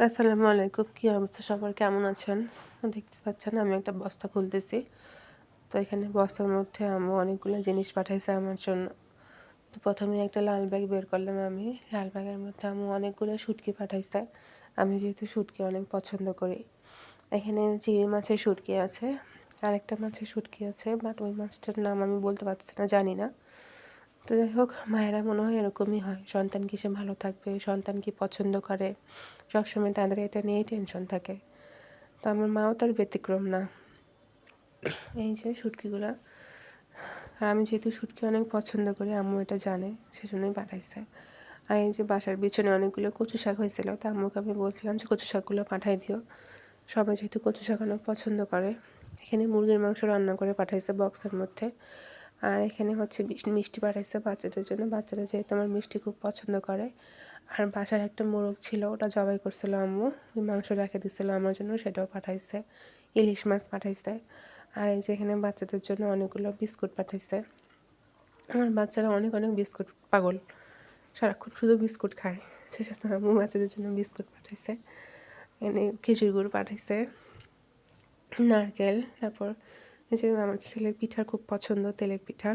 আসসালামু আলাইকুম। কী অবস্থা সবার? কেমন আছেন? দেখতে পাচ্ছেন, আমি একটা বস্তা খুলতেছি। তো এখানে বস্তার মধ্যে আমি অনেকগুলো জিনিস পাঠাইছে আমার জন্য। তো প্রথমে একটা লাল ব্যাগ বের করলাম আমি। লাল ব্যাগের মধ্যে আমি অনেকগুলো শুটকি পাঠাইছে। আমি যেহেতু শুটকি অনেক পছন্দ করি। এখানে চিংড়ি মাছের শুটকি আছে। আরেকটা মাছের শুটকি আছে, বাট ওই মাছটার নাম আমি বলতে পারছি না, জানি না। তো যাই হোক, মায়েরা মনে হয় এরকমই হয়। সন্তান কি সে ভালো থাকবে? সন্তান কি পছন্দ করে? সবসময় তাদের এটা নিয়েই টেনশন থাকে। তো আমার মাও তার ব্যতিক্রম না। এই যে শুটকিগুলো আর আমি যেহেতু শুটকি অনেক পছন্দ করি, আম্মু এটা জানে, সেজন্যই পাঠাইছে। আর এই যে বাসার পিছনে অনেকগুলো কচু শাক হয়েছিল, তো আম্মুকে আমি বলছিলাম যে, কচু শাকগুলো পাঠাই দিও। সবাই যেহেতু কচু শাক অনেক পছন্দ করে, এখানে মুরগির মাংস রান্না করে পাঠাইছে বক্সের মধ্যে। আর এখানে হচ্ছে মিষ্টি পাঠাইছে বাচ্চাদের জন্য। বাচ্চারা যেহেতু আমার মিষ্টি খুব পছন্দ করে। আর বাসার একটা মোরগ ছিল, ওটা জবাই করছিল আম্মু। মাংস রেখে দিছিল আমার জন্য, সেটাও পাঠাইছে। ইলিশ মাছ পাঠাইছে। আর এই যে এখানে বাচ্চাদের জন্য অনেকগুলো বিস্কুট পাঠাইছে। আমার বাচ্চারা অনেক অনেক বিস্কুট পাগল। সারাক্ষণ শুধু বিস্কুট খায়। সেজন্য আম্মু বাচ্চাদের জন্য বিস্কুট পাঠাইছে। এনে খিচুড়ি গুড় পাঠাইছে। নারকেল, তারপর এই যে আমার ছেলের পিঠার খুব পছন্দ, তেলের পিঠা।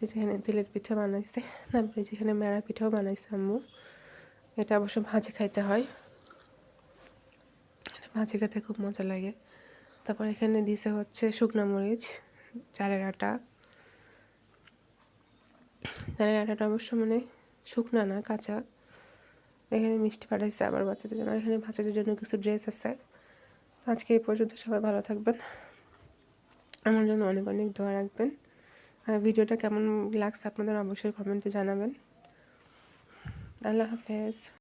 যেখানে তেলের পিঠা বানাইছে। তারপরে যেখানে মেরা পিঠাও বানাইছে আম্মু। এটা অবশ্য ভাজি খাইতে হয়। ভাজি খেতে খুব মজা লাগে। তারপর এখানে দিছে হচ্ছে শুকনো মরিচ, চালের আটা। চালের আটাটা অবশ্য মানে শুকনা না, কাঁচা। এখানে মিষ্টি পাঠাইছে আবার বাচ্চাদের জন্য। এখানে বাচ্চাদের জন্য কিছু ড্রেস আছে। আজকে এই পর্যন্ত সবাই ভালো থাকবেন। আমার জন্য অনেক অনেক দোয়া রাখবেন। আর ভিডিওটা কেমন লাগছে আপনাদের অবশ্যই কমেন্টে জানাবেন। আল্লাহ হাফেজ।